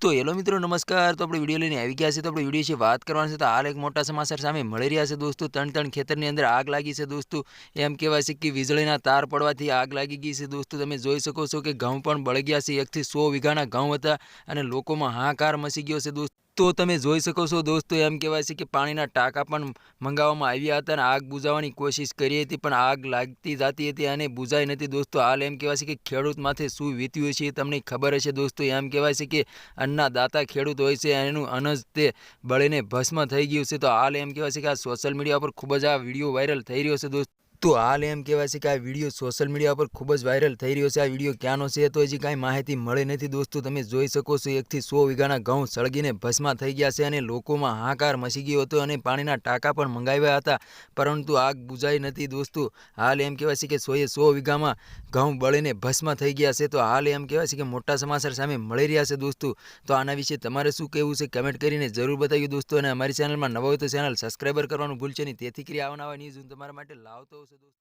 તો હેલો મિત્રો, નમસ્કાર. તો આપણે વીડિયો લઈને આવી ગયા છે તો આપણે વીડિયો છે વાત કરવાની છે. તો હાલ એક મોટા સમાચાર સામે મળી રહ્યા છે દોસ્તો. ત્રણ ત્રણ ખેતરની અંદર આગ લાગી છે દોસ્તો. એમ કહેવાય છે કે વીજળીના તાર પડવાથી આગ લાગી ગઈ છે દોસ્તો. તમે જોઈ શકો છો કે ઘઉં પણ બળી ગયા છે. એકથી સો વીઘાના ઘઉં હતા અને લોકોમાં હાહાકાર મચી ગયો છે દોસ્તો. તો તમે જોઈ શકો છો દોસ્તો, એમ કહેવાય છે કે પાણીના ટાંકા પણ મંગાવવામાં આવ્યા હતા અને આગ બુઝાવવાની કોશિશ કરી હતી, પણ આગ લાગતી જતી હતી અને બુઝાઈ નથી દોસ્તો. હાલ એમ કહેવાય છે કે ખેડૂત માથે શું વીત્યું છે તમને ખબર હશે દોસ્તો. એમ કહેવાય છે કે અન્નના દાતા ખેડૂત હોય છે, એનું અનજ તે બળીને ભસ્મ થઈ ગયું છે. તો હાલ એમ કહેવાય છે કે આ સોશિયલ મીડિયા પર ખૂબ જ આ વીડિયો વાયરલ થઈ રહ્યો છે દોસ્તો. તો હાલ એમ કહેવાય છે કે આ વીડિયો સોશિયલ મીડિયા પર ખૂબ જ વાયરલ થઈ રહ્યો છે. આ વીડિયો ક્યાંનો છે તો હજી કાંઈ માહિતી મળી નથી દોસ્તો. તમે જોઈ શકો છો એકથી સો વીઘાના ઘઉં સળગીને ભસ્મા થઈ ગયા છે અને લોકોમાં હાહાકાર મચી ગયો હતો અને પાણીના ટાંકા પણ મંગાવ્યા હતા. પરંતુ આગ બુઝાઈ નથી દોસ્તો. હાલ એમ કહેવાય છે કે સોએ સો વીઘામાં ઘઉં બળીને ભસ્મ થઈ ગયા છે. તો હાલ એમ કહેવાય છે કે મોટા સમાચાર સામે મળી રહ્યા છે દોસ્તો. તો આના વિશે તમારે શું કહેવું છે કમેન્ટ કરીને જરૂર બતાવ્યું દોસ્તો. અને અમારી ચેનલમાં નવા હોય તો ચેનલ સબસ્ક્રાઈબર કરવાનું ભૂલશે નહીં. તેથી કરી આવવાના ન્યૂઝ હું તમારા માટે લાવતો હશે દોસ્તો